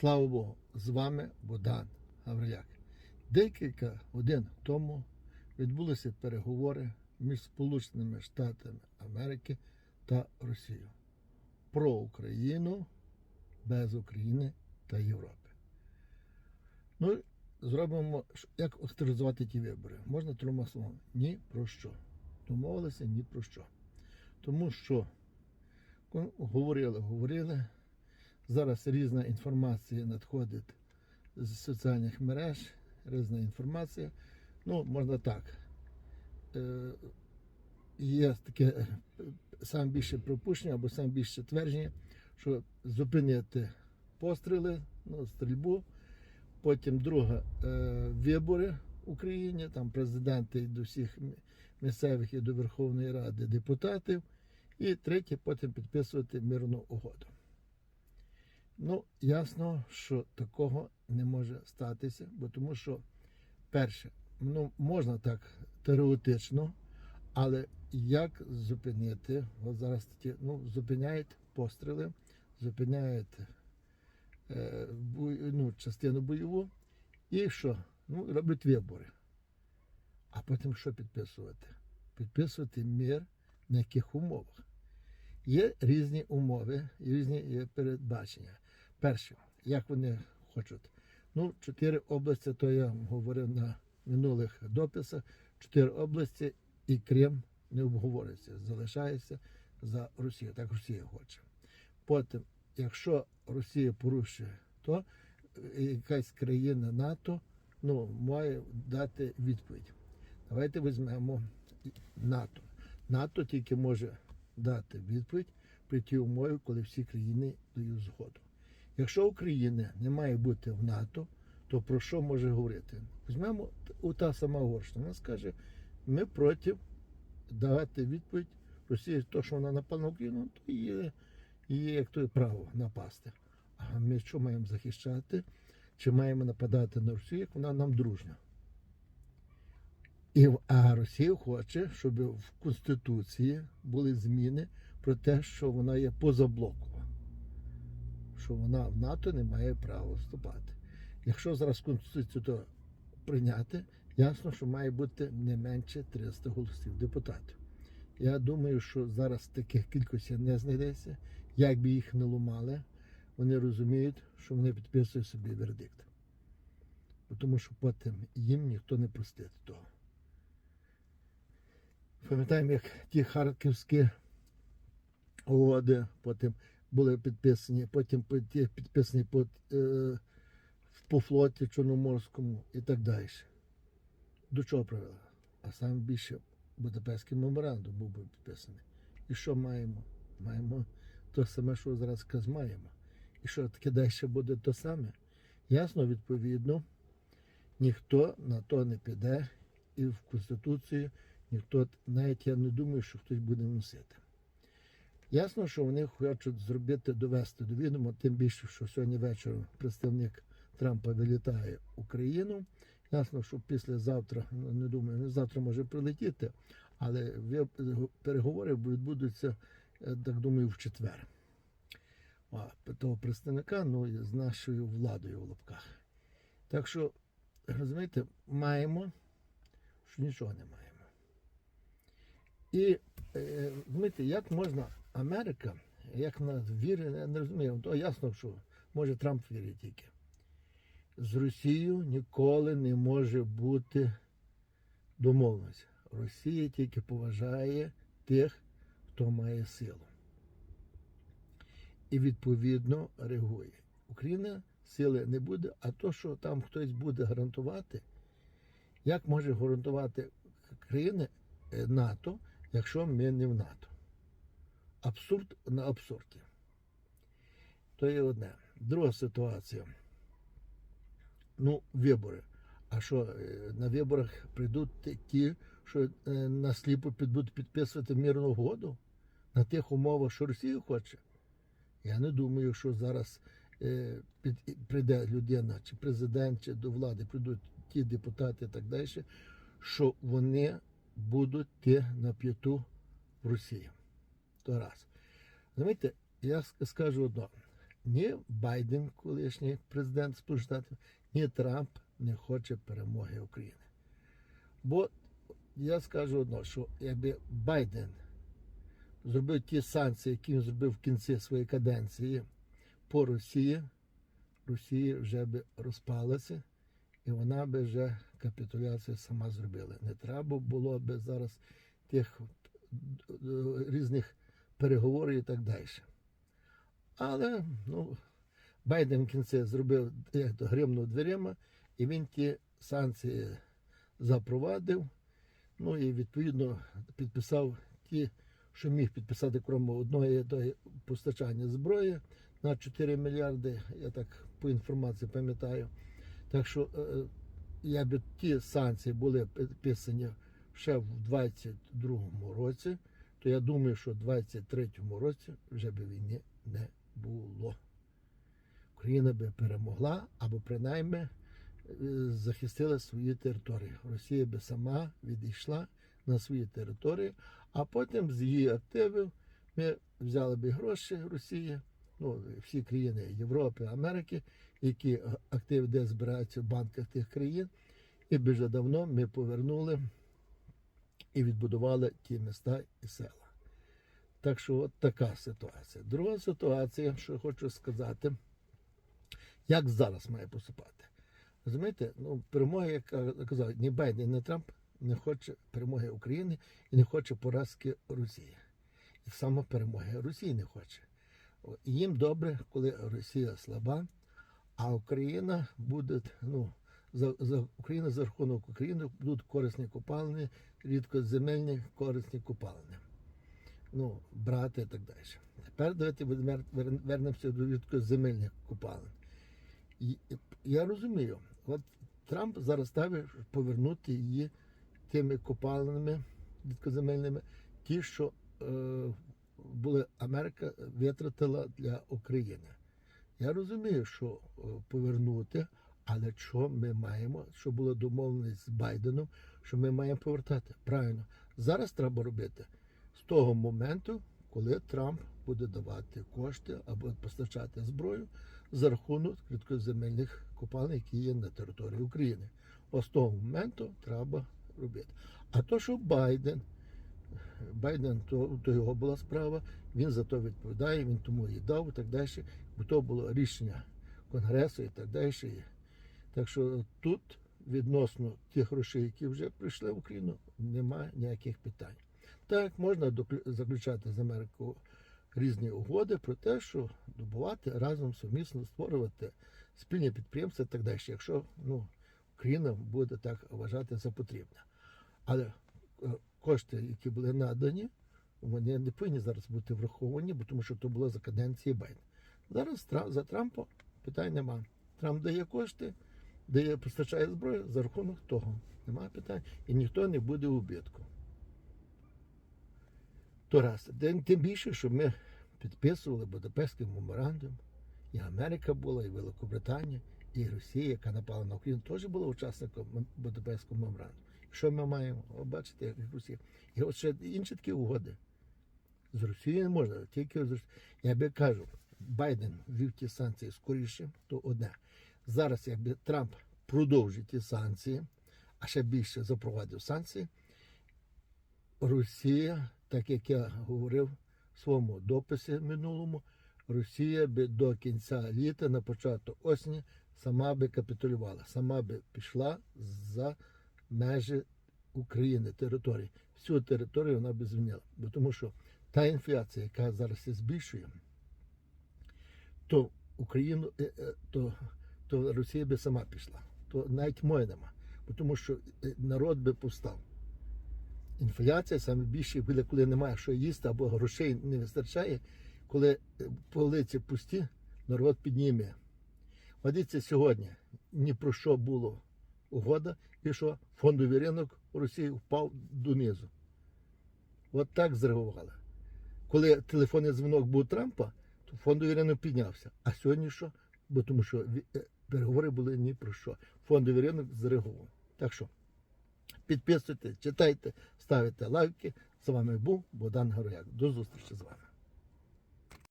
Слава Богу, з вами Богдан Гавриляк. Декілька годин тому відбулися переговори між Сполученими Штатами Америки та Росією про Україну без України та Європи. Ну, зробимо, як авторизувати ті вибори. Можна трьома словами. Ні про що. Домовилися ні про що. Тому що говорили, говорили. Зараз різна інформація надходить з соціальних мереж, різна інформація. Ну, можна так. Е, Є таке е, саме більше пропущення або саме більше твердження, що зупинити постріли, ну, стрільбу. Потім друге е, вибори в Україні, там президенти до всіх місцевих і до Верховної Ради депутатів. І третє, потім підписувати мирну угоду. Ну, ясно, що такого не може статися, бо тому що, перше, ну, можна так теоретично, але як зупинити? От зараз такі, ну, зупиняють постріли, зупиняють е, бой- ну, частину бойову, і що? Ну, роблять вибори. А потім що підписувати? Підписувати мир на яких умовах? Є різні умови, різні передбачення. Перше, як вони хочуть. Ну, чотири області, то я говорив на минулих дописах. Чотири області і Крим не обговорюється, залишається за Росію. Так Росія хоче. Потім, якщо Росія порушує, то е, якась країна НАТО ну, має дати відповідь. Давайте візьмемо НАТО. НАТО тільки може дати відповідь при тій умові, коли всі країни дають згоду. Якщо України не має бути в НАТО, то про що може говорити? Візьмемо у та сама Угорщина. Вона скаже, ми проти давати відповідь Росії, то, що вона напала на Україну, то є, є як то право напасти. А ми що маємо захищати? Чи маємо нападати на Росію, як вона нам дружня? І а Росія хоче, щоб в Конституції були зміни про те, що вона є позаблокова, що вона в НАТО не має права вступати. Якщо зараз Конституцію то прийняти, ясно, що має бути не менше 300 голосів депутатів. Я думаю, що зараз таких кількості не знайдеться. Як би їх не ломали, вони розуміють, що вони підписують собі вердикт. Тому що потім їм ніхто не простить того. Пам'ятаємо, як ті харківські угоди потім були підписані, потім підписані по, е, по флоті Чорноморському і так далі. До чого привели? А саме більше Будапештський меморандум був би підписаний. І що маємо? Маємо те саме, що зараз маємо. І що таке далі буде те саме? Ясно, відповідно, ніхто на то не піде, і в Конституції ніхто, навіть я не думаю, що хтось буде носити. Ясно, що вони хочуть зробити, довести до відома, тим більше, що сьогодні вечором представник Трампа вилітає Україну. Ясно, що післязавтра, ну, не думаю, завтра може прилетіти, але переговори відбудуться, е, так думаю, в четвер. А, того представника ну, з нашою владою в лапках. Так що, розумієте, маємо, що нічого не маємо. І е, розумієте, як можна Америка, як вона вірить, я не розумію, то ясно, що може Трамп вірить тільки. З Росією ніколи не може бути домовленості. Росія тільки поважає тих, хто має силу. І відповідно реагує. Україна сили не буде, а то, що там хтось буде гарантувати, як може гарантувати країни е, НАТО, якщо ми не в НАТО? Абсурд на абсурді. То є одне. Друга ситуація. Ну, вибори. А що е, на виборах прийдуть ті- що е, насліпо під- будуть підписувати мирну угоду на тих умовах, що Росія хоче? Я не думаю, що зараз е, під, прийде людина, чи президент, чи до влади прийдуть ті депутати і так далі, що вони будуть йти на п'яту в Росії. То раз. Розумієте, я скажу одно. ні Байден, колишній президент Сполучених Штатів, ні Трамп не хоче перемоги України. Бо я скажу одно, що якби Байден зробив ті санкції, які він зробив в кінці своєї каденції по Росії, Росія вже би розпалася, і вона би вже капітуляцію сама зробила. Не треба було би зараз тих е, різних переговорів і так далі. Але ну, Байден в кінці зробив як то гримнув дверима, і він ті санкції запровадив. Ну і відповідно підписав ті, що міг підписати, крім одної тої постачання зброї на 4 мільярди. Я так по інформації пам'ятаю. Так що е, якби ті санкції були підписані ще в 22-му році, то я думаю, що в 23-му році вже б війни не було. Україна би перемогла або принаймні е, захистила свої території. Росія би сама відійшла на свої території, а потім з її активів ми взяли би гроші Росії, ну, всі країни Європи, Америки, які активи де збираються в банках тих країн, і би вже давно ми повернули і відбудували ті міста і села. Так що от така ситуація. Друга ситуація, що хочу сказати, як зараз має поступати. Розумієте, ну, перемоги, як казав, ні Байден, ні Трамп не хоче перемоги України і не хоче поразки Росії. І саме перемоги Росії не хоче. Їм добре, коли Росія слаба, а Україна буде, ну, за, за Україна за рахунок України будуть корисні копалини, рідкоземельні корисні копалини. Ну, брати і так далі. Тепер давайте вер- вер- вернемося до рідкоземельних і я розумію, от Трамп зараз ставить повернути її тими копалинами рідкоземельними, ті, що е, були Америка витратила для України. Я розумію, що е, повернути, але що ми маємо, що було домовленість з Байденом, що ми маємо повертати. Правильно, зараз треба робити з того моменту, коли Трамп буде давати кошти або постачати зброю за рахунок рідкоземельних копалин, які є на території України. Ось з того моменту треба робити. А то, що Байден, Байден, то, то його була справа, він за то відповідає, він тому і дав і так далі, бо то було рішення Конгресу і так далі. Так що тут відносно тих грошей, які вже прийшли в Україну, немає ніяких питань. Так, можна заключати з Америкою різні угоди про те, що добувати разом сумісно створювати спільні підприємства і так далі, якщо ну, Україна буде так вважати за потрібне. Але е, кошти, які були надані, вони не повинні зараз бути враховані, бо тому що то було за каденції Байдена. Зараз за Трампа питань немає. Трамп дає кошти, дає постачає зброю за рахунок того. Немає питань. І ніхто не буде у убитку. То раз. Тим- більше, що ми підписували Будапештський меморандум, і Америка була, і Великобританія, і Росія, яка напала на Україну, теж була учасником Будапештського меморандуму. Що ми маємо? О, бачите, як Росія. І от ще інші такі угоди. З Росією не можна, тільки з Росією. Я би кажу, Байден ввів ті санкції скоріше, то одне. Зараз, якби Трамп продовжить ті санкції, а ще більше запровадив санкції, Росія, так як я говорив в своєму дописі минулому, Росія би до кінця літа, на початок осені, сама би капітулювала, сама би пішла за межі України, території. Всю територію вона би звільнила. Бо тому що та інфляція, яка зараз збільшує, то Україну, е, е, то, то Росія би сама пішла. То навіть моє нема. Тому що е, народ би повстав. Інфляція саме більше буде, коли немає що їсти або грошей не вистачає, коли е, полиці пусті, народ підніме. Дивіться, сьогодні ні про що було угода, і що фондовий ринок у Росії впав донизу. От так зреагували. Коли телефонний дзвінок був Трампа, то фондовий ринок піднявся. А сьогодні що? Бо тому що е, переговори були ні про що. Фондовий ринок зреагував. Так що підписуйте, читайте, ставите лайки. З вами був Богдан Горояк. До зустрічі з вами.